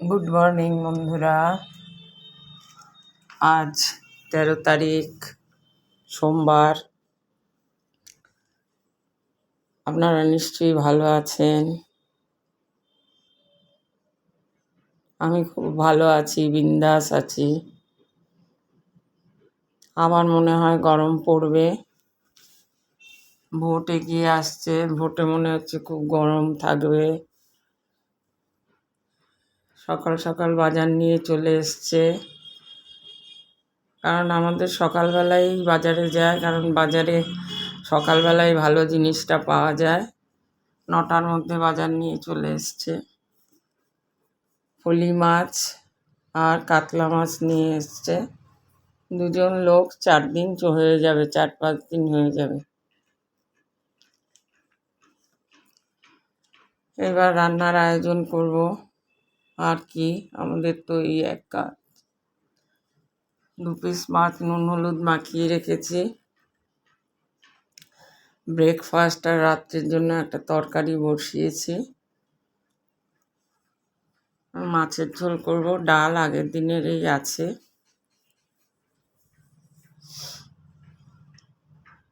Good morning বন্ধুরা। আজ তেরো তারিখ, সোমবার। আপনারা নিশ্চয়ই ভালো আছেন। আমি খুব ভালো আছি, বিন্দাস আছি। আমার মনে হয় গরম পড়বে। ভোট এগিয়ে আসছে, ভোটে মনে হচ্ছে খুব গরম থাকবে। সকাল সকাল বাজার নিয়ে চলে এসছে। কারণ আমাদের সকালবেলাই বাজারে যায়, কারণ বাজারে সকালবেলায় ভালো জিনিসটা পাওয়া যায়। নটার মধ্যে বাজার নিয়ে চলে এসছে। ফলি মাছ আর কাতলা মাছ নিয়ে এসছে। দুজন লোক চার দিন হয়ে যাবে, চার পাঁচ দিন হয়ে যাবে। এবার রান্নার আয়োজন করব। আর কি? আমাদের তো এই এক কাজ দু পিস মাছ, নুন, হলুদ মাখিয়ে রেখেছি। ব্রেকফাস্ট আর রাত্রের জন্য একটা তরকারি বসিয়েছি। মাছের ঝোল করব, ডাল আগের দিনের এই আছে।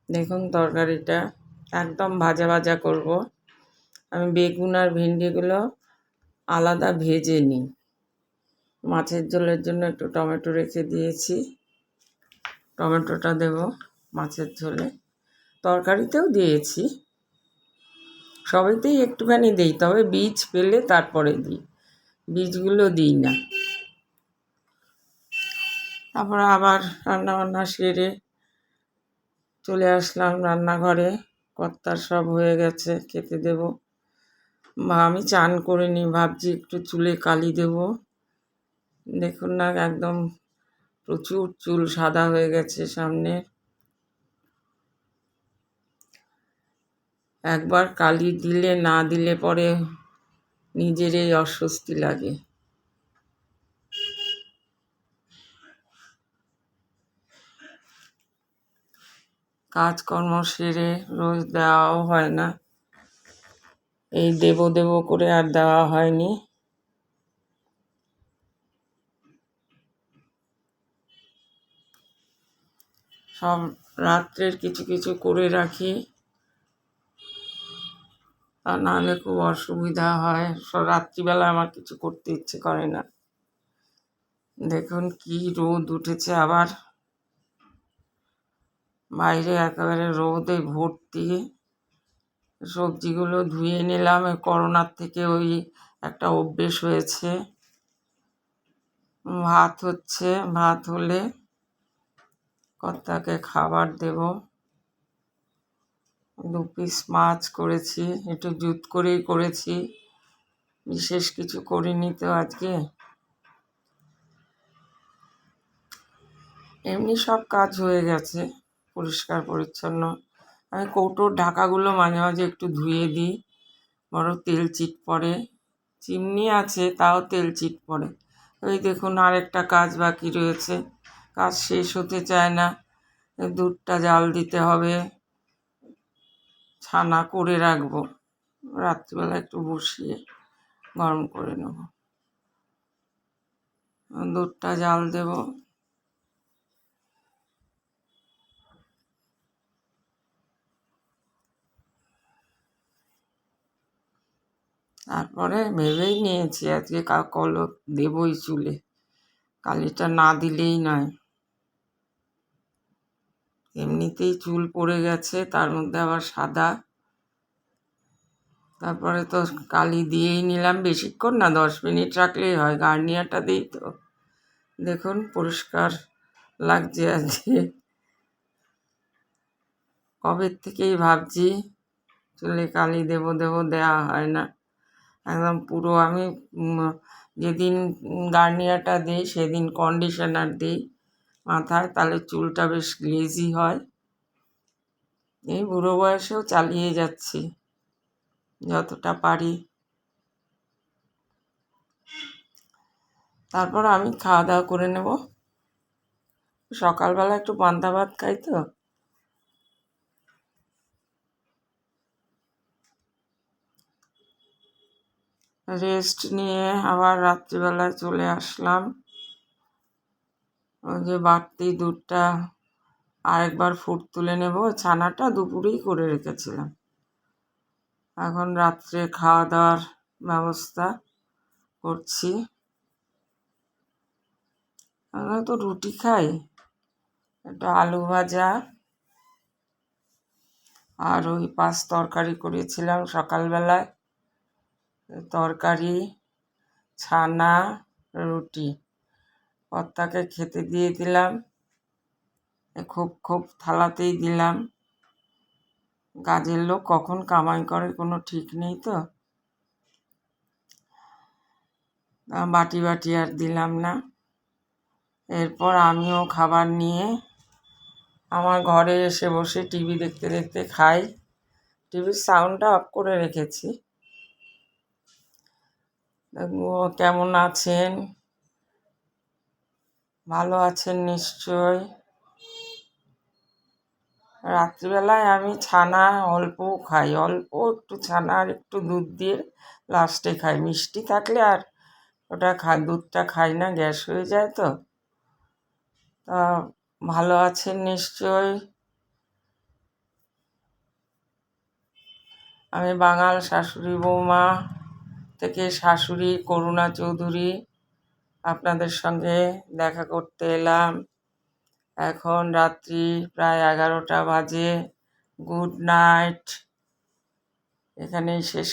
দেখুন তরকারিটা, একদম ভাজা ভাজা করব। আমি বেগুন আর ভেন্ডিগুলো আলাদা ভেজে নিই। মাছের ঝোলের জন্য একটু টমেটো রেখে দিয়েছি। টমেটোটা দেব মাছের ঝোলে। তরকারিতেও দিয়েছি। সবেতেই একটুখানি দিই, তবে বীজ পেলে তারপরে দিই। বীজগুলো দিই না। তারপরে আবার রান্না বান্না সেরে চলে আসলাম রান্নাঘরে। কর্তার সব হয়ে গেছে, খেতে দেব। আমি চান করে নি ভাবছি একটু চুলে কালি দেব। দেখুন না, একদম প্রচুর চুল সাদা হয়ে গেছে সামনে একবার কালি দিলে, না দিলে পরে নিজেরই অস্বস্তি লাগে। কাজকর্ম সেরে রোজ দেওয়াও হয় না। এই দেব দেব করে আর দেওয়া হয়নি। সব রাত্রের কিছু কিছু করে রাখি। তা নাহলে খুব অসুবিধা হয়। সব রাত্রিবেলা আমার কিছু করতে ইচ্ছে করে না। দেখুন কি রোদ উঠেছে আবার। বাইরে একেবারে রোদে ভর্তি। সবজিগুলো ধুয়ে নিলাম। করোনার থেকে ওই একটা অভ্যেস হয়েছে। ভাত হচ্ছে, ভাত হলে কর্তাকে খাবার দেব। দু পিস মাছ করেছি, একটু জুত করেই করেছি। বিশেষ কিছু করিনি তো আজকে। এমনি সব কাজ হয়ে গেছে, পরিষ্কার পরিচ্ছন্ন। আমি কৌটোর ঢাকাগুলো মাঝে মাঝে একটু ধুয়ে দিই। বড় তেল চিট পড়ে। চিমনি আছে, তাও তেল চিট পড়ে। ওই দেখুন, আরেকটা কাজ বাকি রয়েছে। কাজ শেষ হতে চায় না। দুধটা জাল দিতে হবে। ছানা করে রাখব। রাত্রিবেলা একটু বসিয়ে গরম করে নেব। দুধটা জাল দেবো। তারপরে ভেবেই নিয়েছি আজকে কা কলপ দেবই চুলে। কালিটা না দিলেই নয়। এমনিতেই চুল পড়ে গেছে, তার মধ্যে আবার সাদা। তারপরে তো কালি দিয়েই নিলাম, বেশিক্ষণ না, দশ মিনিট রাখলেই হয়, গার্নিয়ারটা দিই তো। দেখুন, পরিষ্কার লাগছে আজকে। কবের থেকেই ভাবছি, চুলে কালি দেবো দেব দেওয়া হয় না। একদম পুরো আমি যেদিন গার্নিয়ারটা দিই, সেদিন কন্ডিশনার দিই মাথায়, তাহলে চুলটা বেশ গ্লেজি হয়। এই বুড়ো বয়সেও চালিয়ে যাচ্ছি, যতটা পারি। তারপর আমি খাওয়া দাওয়া করে নেব। সকালবেলা একটু পান্তা ভাত খাই তো। রেস্ট নিয়ে আবার রাত্রিবেলায় চলে আসলাম। ওই যে বাড়তি দুধটা আরেকবার ফুট তুলে নেব। ছানাটা দুপুরেই করে রেখেছিলাম। এখন রাত্রে খাওয়া দাওয়ার ব্যবস্থা করছি। আমরা তো রুটি খাই, একটা আলু ভাজা আর ওই পাঁচ তরকারি করেছিলাম সকালবেলায়। তরকারি, ছানা, রুটি। কর্তাকে খেতে দিয়ে দিলাম। খুব খুব থালাতেই দিলাম। কাজের লোক কখন কামাই করে কোনো ঠিক নেই তো বাটি বাটি আর দিলাম না। এরপর আমিও খাবার নিয়ে আমার ঘরে এসে বসে টিভি দেখতে দেখতে খাই। টিভির সাউন্ডটা অফ করে রেখেছি। কেমন আছেন? ভালো আছেন নিশ্চয়। রাত্রিবেলায় আমি ছানা অল্প খাই, অল্প একটু ছানা আর একটু দুধ দিয়ে লাস্টে খাই। মিষ্টি থাকলে আর ওটা খা দুধটা খাই না, গ্যাস হয়ে যায় তো। তা ভালো আছেন নিশ্চয়? আমি বাঙাল শাশুড়ি বৌমা। থেকে শাশুড়ি করুণা চৌধুরী আপনাদের সঙ্গে দেখা করতে এলাম। এখন রাত্রি প্রায় এগারোটা বাজে। Good night. এখানেই শেষ